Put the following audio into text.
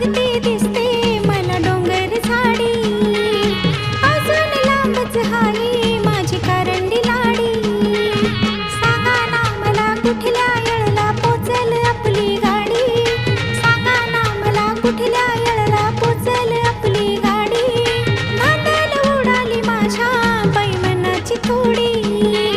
लगते दिसते मला डोंगर झाडी. अजून लांबच हाली माझी कारंडी लाडी. सांगा ना मला कुठल्या येळला आपली गाडी. सांगा ना मला कुठल्या येळला आपली गाडी. नांदेल उडाली माझ्या बैमनाची थोडी.